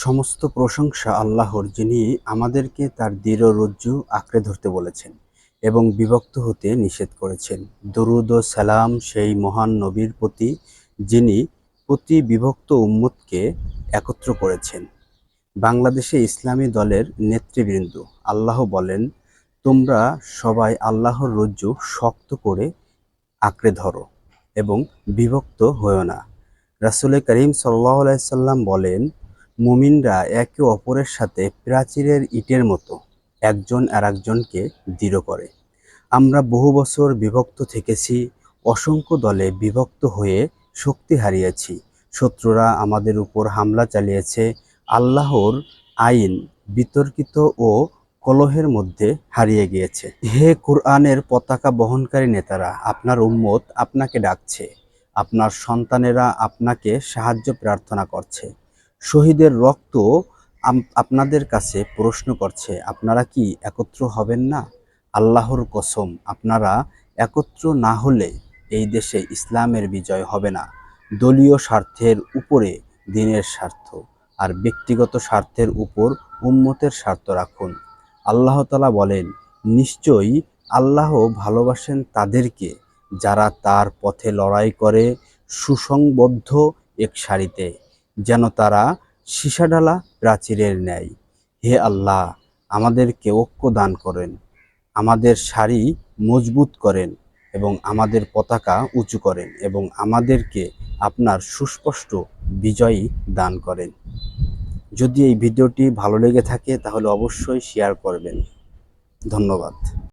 সমস্ত প্রশংসা আল্লাহর যিনি আমাদেরকে তার দৃঢ় রজ্জু আঁকড়ে ধরতে বলেছেন এবং বিভক্ত হতে নিষেধ করেছেন। দরুদ ও সালাম সেই মহান নবীর প্রতি যিনি প্রতি বিভক্ত উম্মতকে একত্র করেছেন। বাংলাদেশে ইসলামী দলের নেতৃবৃন্দ আল্লাহ বলেন, তোমরা সবাই আল্লাহর রজ্জু শক্ত করে আঁকড়ে ধরো এবং বিভক্ত হয়েও না। রাসুল করিম সাল্লাহ সাল্লাম বলেন মুমিনরা একে অপরের সাথে প্রাচীরের ইটের মতো, একজন আর একজনকে দৃঢ় করে। আমরা বহু বছর বিভক্ত থেকেছি, অসংখ্য দলে বিভক্ত হয়ে শক্তি হারিয়েছি। শত্রুরা আমাদের উপর হামলা চালিয়েছে, আল্লাহর আইন বিতর্কিত ও কলহের মধ্যে হারিয়ে গিয়েছে। হে কোরআনের পতাকা বহনকারী নেতারা, আপনার উম্মত আপনাকে ডাকছে, আপনার সন্তানেরা আপনাকে সাহায্য প্রার্থনা করছে। শহীদের রক্ত আপনাদের কাছে প্রশ্ন করছে, আপনারা কি একত্র হবেন না? আল্লাহর কসম, আপনারা একত্র না হলে এই দেশে ইসলামের বিজয় হবে না। দলীয় স্বার্থের উপরে দিনের স্বার্থ আর ব্যক্তিগত স্বার্থের উপর উম্মতের স্বার্থ রাখুন। আল্লাহ তালা বলেন, নিশ্চয়ই আল্লাহ ভালোবাসেন তাদেরকে যারা তার পথে লড়াই করে সুসংবদ্ধ এক সারিতে। যেন তারা সীসাডালা প্রাচীরের ন্যায়। হে আল্লাহ, আমাদেরকে ঐক্য দান করেন, আমাদের শাড়ি মজবুত করেন এবং আমাদের পতাকা উঁচু করেন এবং আমাদেরকে আপনার সুস্পষ্ট বিজয়ী দান করেন। যদি এই ভিডিওটি ভালো লেগে থাকে তাহলে অবশ্যই শেয়ার করবেন। ধন্যবাদ।